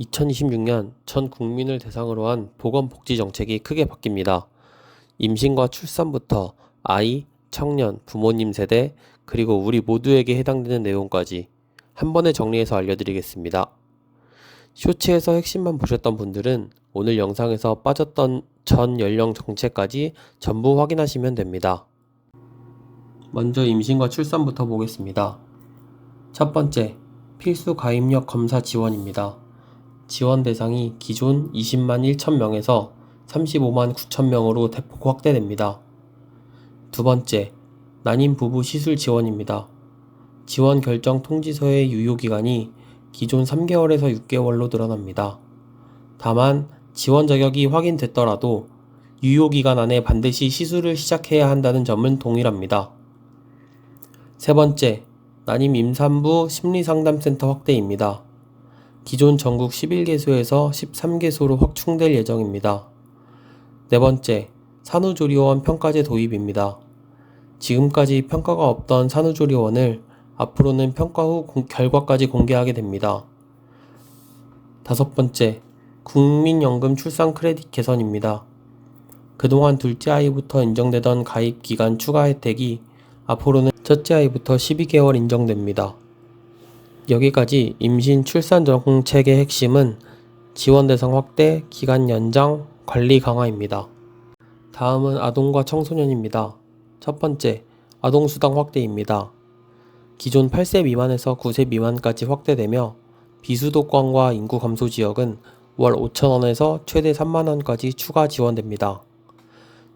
2026년 전 국민을 대상으로 한 보건복지 정책이 크게 바뀝니다. 임신과 출산부터 아이, 청년, 부모님 세대, 그리고 우리 모두에게 해당되는 내용까지 한 번에 정리해서 알려드리겠습니다. 쇼츠에서 핵심만 보셨던 분들은 오늘 영상에서 빠졌던 전 연령 정책까지 전부 확인하시면 됩니다. 먼저 임신과 출산부터 보겠습니다. 첫 번째, 필수 가입력 검사 지원입니다. 지원 대상이 기존 20만 1천 명에서 35만 9천 명으로 대폭 확대됩니다. 두 번째, 난임 부부 시술 지원입니다. 지원 결정 통지서의 유효 기간이 기존 3개월에서 6개월로 늘어납니다. 다만 지원 자격이 확인됐더라도 유효 기간 안에 반드시 시술을 시작해야 한다는 점은 동일합니다. 세 번째, 난임 임산부 심리상담센터 확대입니다. 기존 전국 11개소에서 13개소로 확충될 예정입니다. 네 번째, 산후조리원 평가제 도입입니다. 지금까지 평가가 없던 산후조리원을 앞으로는 평가 후 공- 결과까지 공개하게 됩니다. 다섯 번째, 국민연금 출산 크레딧 개선입니다. 그동안 둘째 아이부터 인정되던 가입 기간 추가 혜택이 앞으로는 첫째 아이부터 12개월 인정됩니다. 여기까지 임신 출산 정책의 핵심은 지원 대상 확대, 기간 연장, 관리 강화입니다. 다음은 아동과 청소년입니다. 첫 번째, 아동 수당 확대입니다. 기존 8세 미만에서 9세 미만까지 확대되며 비수도권과 인구 감소 지역은 월 5천원에서 최대 3만원까지 추가 지원됩니다.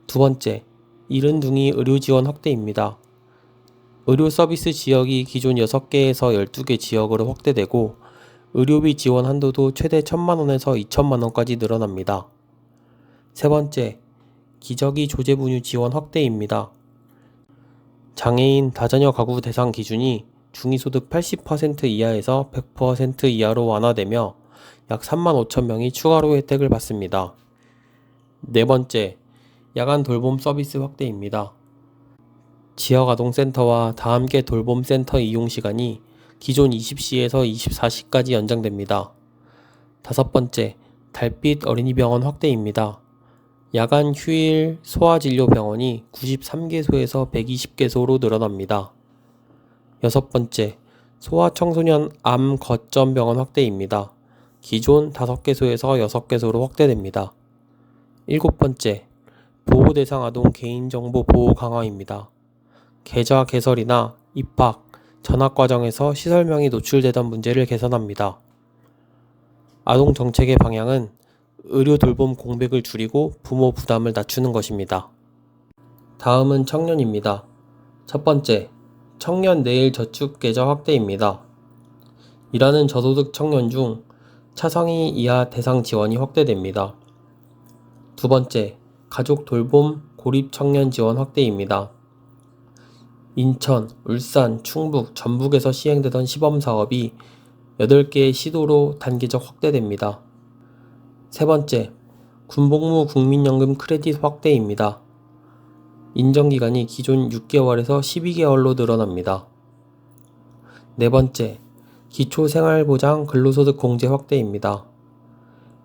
두 번째, 이른둥이 의료 지원 확대입니다. 의료 서비스 지역이 기존 6개에서 12개 지역으로 확대되고 의료비 지원 한도도 최대 1천만원에서 2천만원까지 늘어납니다. 세 번째, 기저귀 조제 분유 지원 확대입니다. 장애인 다자녀 가구 대상 기준이 중위소득 80% 이하에서 100% 이하로 완화되며 약 3만 5천 명이 추가로 혜택을 받습니다. 네 번째, 야간 돌봄 서비스 확대입니다. 지역 아동센터와 다함께 돌봄 센터 이용 시간이 기존 20시에서 24시까지 연장됩니다. 다섯 번째, 달빛 어린이병원 확대입니다. 야간 휴일 소아진료 병원이 93개소에서 120개소로 늘어납니다. 여섯 번째, 소아청소년 암 거점 병원 확대입니다. 기존 5개소에서 6개소로 확대됩니다. 일곱 번째, 보호대상 아동 개인정보 보호 강화입니다. 계좌 개설이나 입학, 전학 과정에서 시설명이 노출되던 문제를 개선합니다. 아동 정책의 방향은 의료 돌봄 공백을 줄이고 부모 부담을 낮추는 것입니다. 다음은 청년입니다. 첫 번째, 청년 내일 저축 계좌 확대입니다. 일하는 저소득 청년 중 차상위 이하 대상 지원이 확대됩니다. 두 번째, 가족 돌봄 고립 청년 지원 확대입니다. 인천, 울산, 충북, 전북에서 시행되던 시범 사업이 8개의 시도로 단계적 확대됩니다. 세 번째, 군복무 국민연금 크레딧 확대입니다. 인정기간이 기존 6개월에서 12개월로 늘어납니다. 네 번째, 기초생활보장 근로소득 공제 확대입니다.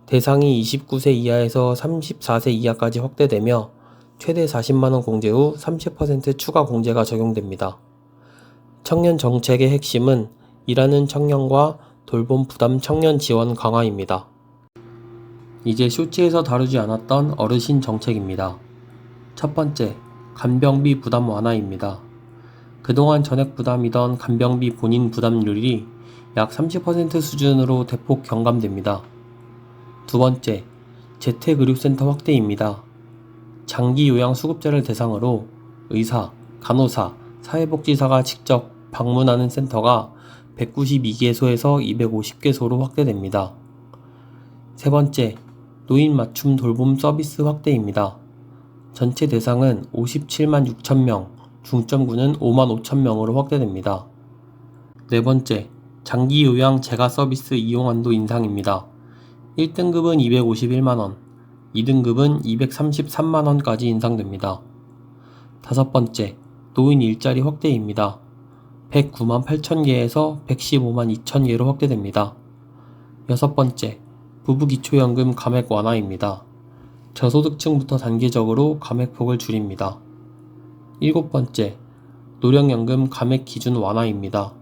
대상이 29세 이하에서 34세 이하까지 확대되며 최대 40만원 공제 후 30% 추가 공제가 적용됩니다. 청년 정책의 핵심은 일하는 청년과 돌봄 부담 청년 지원 강화입니다. 이제 쇼츠에서 다루지 않았던 어르신 정책입니다. 첫 번째, 간병비 부담 완화입니다. 그동안 전액 부담이던 간병비 본인 부담률이 약 30% 수준으로 대폭 경감됩니다. 두 번째, 재택의료센터 확대입니다. 장기 요양 수급자를 대상으로 의사, 간호사, 사회복지사가 직접 방문하는 센터가 192개소에서 250개소로 확대됩니다. 세 번째, 노인 맞춤 돌봄 서비스 확대입니다. 전체 대상은 57만 6천 명, 중점구는 5만 5천 명으로 확대됩니다. 네 번째, 장기 요양 재가 서비스 이용 한도 인상입니다. 1등급은 251만원, 2등급은 233만원까지 인상됩니다. 다섯 번째, 노인 일자리 확대입니다. 109만 8천 개에서 115만 2천 개로 확대됩니다. 여섯 번째, 부부기초연금 감액 완화입니다. 저소득층부터 단계적으로 감액폭을 줄입니다. 일곱 번째, 노령연금 감액 기준 완화입니다.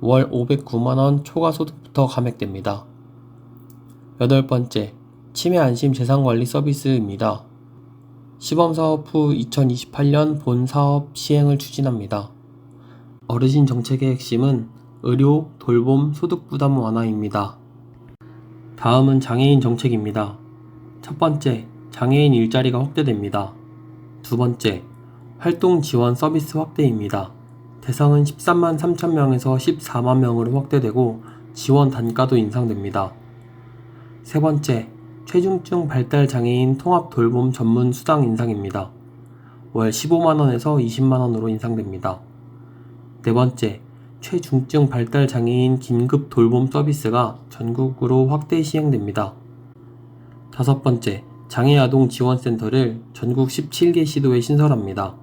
월 509만원 초과소득부터 감액됩니다. 여덟 번째, 치매 안심 재산관리 서비스입니다. 시범 사업 후 2028년 본 사업 시행을 추진합니다. 어르신 정책의 핵심은 의료, 돌봄, 소득 부담 완화입니다. 다음은 장애인 정책입니다. 첫 번째, 장애인 일자리가 확대됩니다. 두 번째, 활동 지원 서비스 확대입니다. 대상은 13만 3천 명에서 14만 명으로 확대되고 지원 단가도 인상됩니다. 세 번째, 최중증 발달 장애인 통합 돌봄 전문 수당 인상입니다. 월 15만원에서 20만원으로 인상됩니다. 네 번째, 최중증 발달 장애인 긴급 돌봄 서비스가 전국으로 확대 시행됩니다. 다섯 번째, 장애아동 지원센터를 전국 17개 시도에 신설합니다.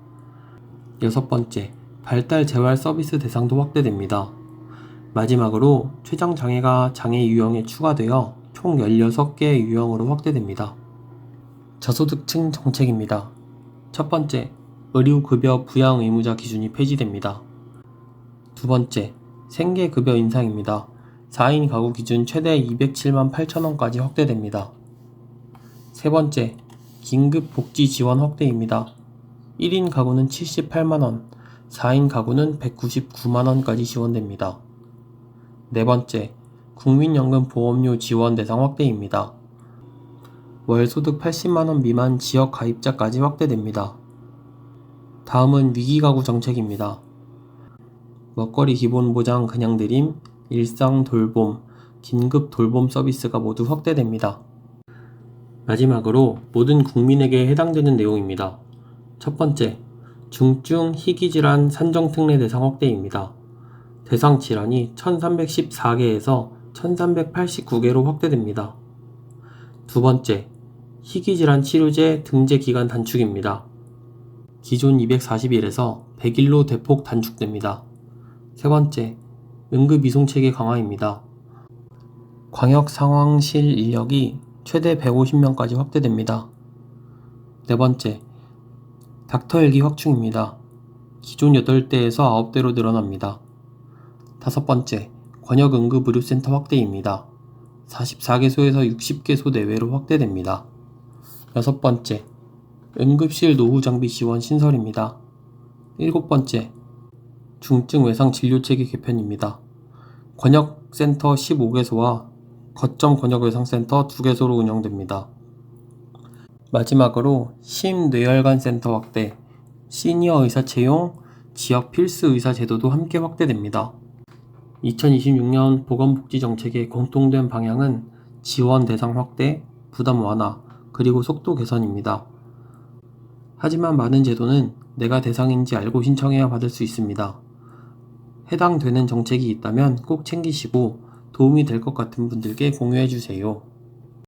여섯 번째, 발달 재활 서비스 대상도 확대됩니다. 마지막으로 췌장 장애가 장애 유형에 추가되어 총 16개의 유형으로 확대됩니다. 저소득층 정책입니다. 첫 번째, 의료급여 부양 의무자 기준이 폐지됩니다. 두 번째, 생계급여 인상입니다. 4인 가구 기준 최대 207만 8천원까지 확대됩니다. 세 번째, 긴급 복지 지원 확대입니다. 1인 가구는 78만원, 4인 가구는 199만원까지 지원됩니다. 네 번째, 국민연금 보험료 지원 대상 확대입니다. 월 소득 80만원 미만 지역 가입자까지 확대됩니다. 다음은 위기가구 정책입니다. 먹거리 기본 보장 그냥 드림, 일상 돌봄, 긴급 돌봄 서비스가 모두 확대됩니다. 마지막으로 모든 국민에게 해당되는 내용입니다. 첫 번째, 중증 희귀질환 산정특례 대상 확대입니다. 대상 질환이 1314개에서 1389개로 확대됩니다. 두 번째, 희귀질환 치료제 등재 기간 단축입니다. 기존 240일에서 100일로 대폭 단축됩니다. 세 번째, 응급 이송 체계 강화입니다. 광역 상황실 인력이 최대 150명까지 확대됩니다. 네 번째, 닥터 헬기 확충입니다. 기존 8대에서 9대로 늘어납니다. 다섯 번째, 권역 응급의료센터 확대입니다. 44개소에서 60개소 내외로 확대됩니다. 여섯 번째, 응급실 노후 장비 지원 신설입니다. 일곱 번째, 중증 외상 진료 체계 개편입니다. 권역센터 15개소와 거점 권역 외상센터 2개소로 운영됩니다. 마지막으로 심뇌혈관 센터 확대, 시니어 의사 채용, 지역 필수 의사 제도도 함께 확대됩니다. 2026년 보건복지 정책의 공통된 방향은 지원 대상 확대, 부담 완화, 그리고 속도 개선입니다. 하지만 많은 제도는 내가 대상인지 알고 신청해야 받을 수 있습니다. 해당되는 정책이 있다면 꼭 챙기시고 도움이 될 것 같은 분들께 공유해 주세요.